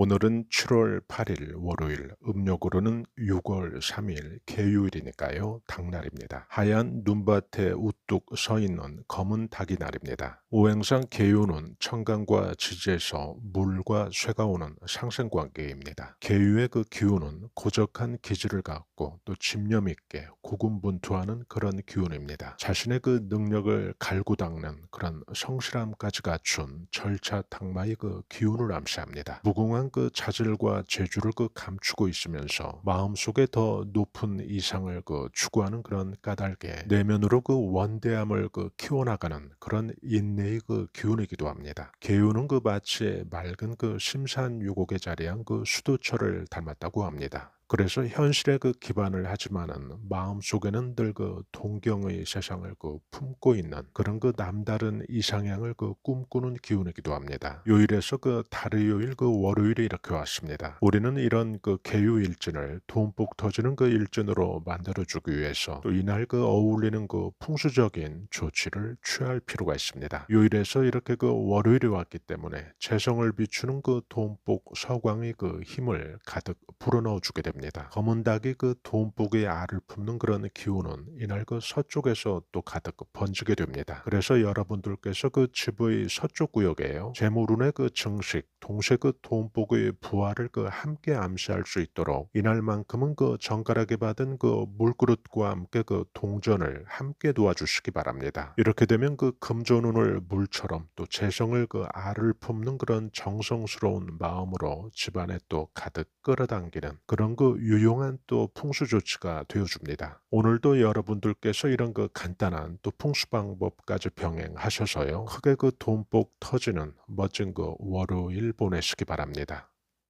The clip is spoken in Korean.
오늘은 7월 8일 월요일, 음력으로는 6월 3일 개요일이니까요. 닭날입니다. 하얀 눈밭에 우뚝 서 있는 검은 닭이 날입니다. 오행상 개요는 청강과 지지에서 물과 쇠가 오는 상생관계입니다. 개요의 그 기운은 고적한 기질을 갖고 또 집념 있게 고군분투하는 그런 기운입니다. 자신의 그 능력을 갈고 닦는 그런 성실함까지 갖춘 절차 닭마의 그 기운을 암시합니다. 무궁한 그 자질과 재주를 그 감추고 있으면서 마음속에 더 높은 이상을 그 추구하는 그런 까닭에 내면으로 그 원대함을 그 키워나가는 그런 인내의 그 기운이기도 합니다. 개요는 그 마치 맑은 그 심산 유곡에 자리한 그 수도처를 닮았다고 합니다. 그래서 현실에 그 기반을 하지만은 마음속에는 늘 그 동경의 세상을 그 품고 있는 그런 그 남다른 이상향을 그 꿈꾸는 기운이기도 합니다. 요일에서 그 달의 요일 그 월요일이 이렇게 왔습니다. 우리는 이런 그 개요 일진을 돈복 터지는 그 일진으로 만들어주기 위해서 또 이날 그 어울리는 그 풍수적인 조치를 취할 필요가 있습니다. 요일에서 이렇게 그 월요일이 왔기 때문에 재성을 비추는 그 돈복 서광의 그 힘을 가득 불어넣어 주게 됩니다. 됩니다. 검은 닭이 그 돈복의 알을 품는 그런 기운은 이날 그 서쪽에서 또 가득 번지게 됩니다. 그래서 여러분들께서 그 집의 서쪽 구역에요. 재물운의 그 증식, 동시에 그 돈복의 부활을 그 함께 암시할 수 있도록 이날만큼은 그 정갈하게 받은 그 물그릇과 함께 그 동전을 함께 도와주시기 바랍니다. 이렇게 되면 그 금전운을 물처럼 또 재성을 그 알을 품는 그런 정성스러운 마음으로 집안에 또 가득 끌어당기는 그런 그 유용한 또 풍수 조치가 되어줍니다. 오늘도 여러분들께서 이런 그 간단한 또 풍수 방법까지 병행하셔서요. 크게 그 돈복 터지는 멋진 그 월요일 보내시기 바랍니다.